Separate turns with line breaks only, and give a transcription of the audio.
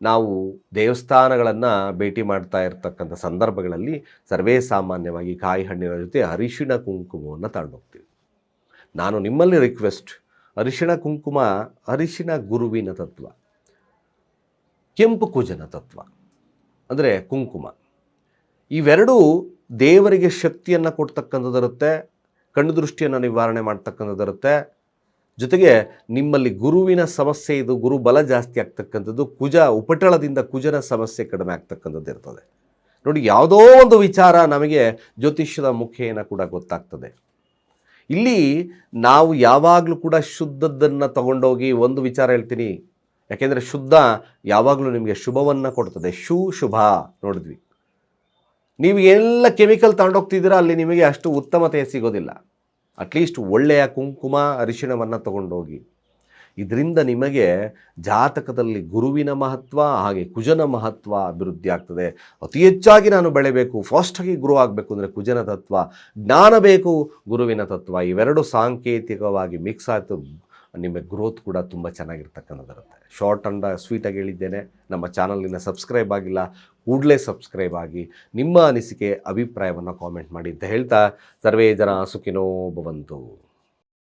ನಾವು ದೇವಸ್ಥಾನಗಳನ್ನು ಭೇಟಿ ಮಾಡ್ತಾ ಇರ್ತಕ್ಕಂಥ ಸಂದರ್ಭಗಳಲ್ಲಿ ಸರ್ವೇ ಸಾಮಾನ್ಯವಾಗಿ ಕಾಯಿ ಹಣ್ಣಿನ ಜೊತೆ ಅರಿಶಿಣ ಕುಂಕುಮವನ್ನು ತಗೊಂಡೋಗ್ತೀವಿ. ನಾನು ನಿಮ್ಮಲ್ಲಿ ರಿಕ್ವೆಸ್ಟ್ ಅರಿಶಿಣ ಕುಂಕುಮ, ಅರಿಶಿಣ ಗುರುವಿನ ತತ್ವ, ಕೆಂಪು ಕುಜನ ತತ್ವ, ಅಂದರೆ ಕುಂಕುಮ. ಇವೆರಡೂ ದೇವರಿಗೆ ಶಕ್ತಿಯನ್ನು ಕೊಡ್ತಕ್ಕಂಥದ್ದಿರುತ್ತೆ, ಕಣ್ಣು ದೃಷ್ಟಿಯನ್ನು ನಿವಾರಣೆ ಮಾಡ್ತಕ್ಕಂಥದ್ದಿರುತ್ತೆ ಜೊತೆಗೆ ನಿಮ್ಮಲ್ಲಿ ಗುರುವಿನ ಸಮಸ್ಯೆ ಇದು, ಗುರು ಬಲ ಜಾಸ್ತಿ ಆಗ್ತಕ್ಕಂಥದ್ದು, ಕುಜ, ಉಪಟಳದಿಂದ ಕುಜನ ಸಮಸ್ಯೆ ಕಡಿಮೆ ಆಗ್ತಕ್ಕಂಥದ್ದು ಇರ್ತದೆ. ನೋಡಿ, ಯಾವುದೋ ಒಂದು ವಿಚಾರ ನಮಗೆ ಜ್ಯೋತಿಷ್ಯದ ಮುಖೇನ ಕೂಡ ಗೊತ್ತಾಗ್ತದೆ. ಇಲ್ಲಿ ನಾವು ಯಾವಾಗಲೂ ಕೂಡ ಶುದ್ಧದ್ದನ್ನು ತಗೊಂಡೋಗಿ ಒಂದು ವಿಚಾರ ಹೇಳ್ತೀನಿ. ಯಾಕೆಂದರೆ ಶುದ್ಧ ಯಾವಾಗಲೂ ನಿಮಗೆ ಶುಭವನ್ನು ಕೊಡ್ತದೆ. ಶು, ಶುಭ ನೋಡಿದ್ವಿ. ನೀವು ಎಲ್ಲ ಕೆಮಿಕಲ್ ತಗೊಂಡೋಗ್ತಿದ್ದೀರಾ, ಅಲ್ಲಿ ನಿಮಗೆ ಅಷ್ಟು ಉತ್ತಮತೆ ಸಿಗೋದಿಲ್ಲ. ಅಟ್ಲೀಸ್ಟ್ ಒಳ್ಳೆಯ ಕುಂಕುಮ ಅರಿಶಿಣವನ್ನು ತಗೊಂಡೋಗಿ. ಇದರಿಂದ ನಿಮಗೆ ಜಾತಕದಲ್ಲಿ ಗುರುವಿನ ಮಹತ್ವ ಹಾಗೆ ಕುಜನ ಮಹತ್ವ ಅಭಿವೃದ್ಧಿ ಆಗ್ತದೆ. ಅತಿ ಹೆಚ್ಚಾಗಿ ನಾನು ಬೆಳೆಬೇಕು ಫಾಸ್ಟಾಗಿ ಗುರು ಆಗಬೇಕು ಅಂದರೆ ಕುಜನ ತತ್ವ, ಜ್ಞಾನ ಬೇಕು ಗುರುವಿನ ತತ್ವ. ಇವೆರಡು ಸಾಂಕೇತಿಕವಾಗಿ ಮಿಕ್ಸ್ ಆಯಿತು, ನಿಮಗೆ ಗ್ರೋತ್ ಕೂಡ ತುಂಬ ಚೆನ್ನಾಗಿರ್ತಕ್ಕಂಥದ್ದಿರುತ್ತೆ. ಶಾರ್ಟ್ ಅಂಡ್ ಸ್ವೀಟಾಗಿ ಹೇಳಿದ್ದೇನೆ. ನಮ್ಮ ಚಾನಲಿನ ಸಬ್ಸ್ಕ್ರೈಬ್ ಆಗಿಲ್ಲ ಕೂಡಲೇ ಸಬ್ಸ್ಕ್ರೈಬ್ ಆಗಿ ನಿಮ್ಮ ಅನಿಸಿಕೆ ಅಭಿಪ್ರಾಯವನ್ನು ಕಾಮೆಂಟ್ ಮಾಡಿ ಅಂತ ಹೇಳ್ತಾ ಸರ್ವೇ ಜನ ಸುಖಿನೋ ಭವಂತು.